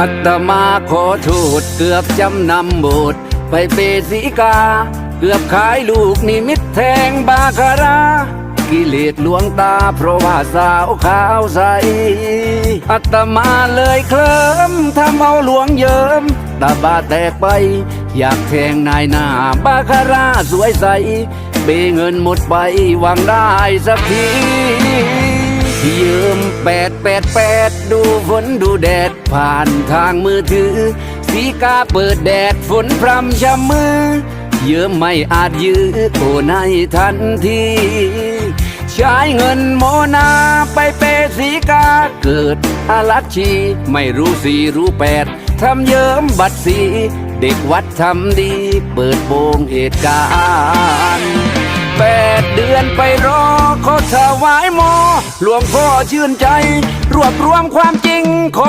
อัตมาขอโทษเกือบจำนำโบทไปเปสีกา เกือบขายลูกนิมิตแทงบาคารากิเลสลวงตาเพราะว่าสาวขาวใส อัตมาเลยเคลิ้มทำเอาหลวงเยิมตาบาแตกไป อยากแทงนายหน้าบาคาราสวยใส เบเงินหมดไปหวังได้สักที แปดแปดแปดดูฝนดูแดดผ่านทางมือถือ สีกาเปิดแดดฝนพรำชำมือ เยืมไม่อาจยื้อโอให้ทันที ใช้เงินโมนาไปเปสีกาเกิดอาลัชชีไม่รู้สี่รู้แปดทำเยิ้มบัตรสี เด็กวัดทำดี เปิดโปงเหตุการณ์ อนไปรอขอถวายหมอ หลวงพ่อชื่นใจ รวบรวมความจริงของ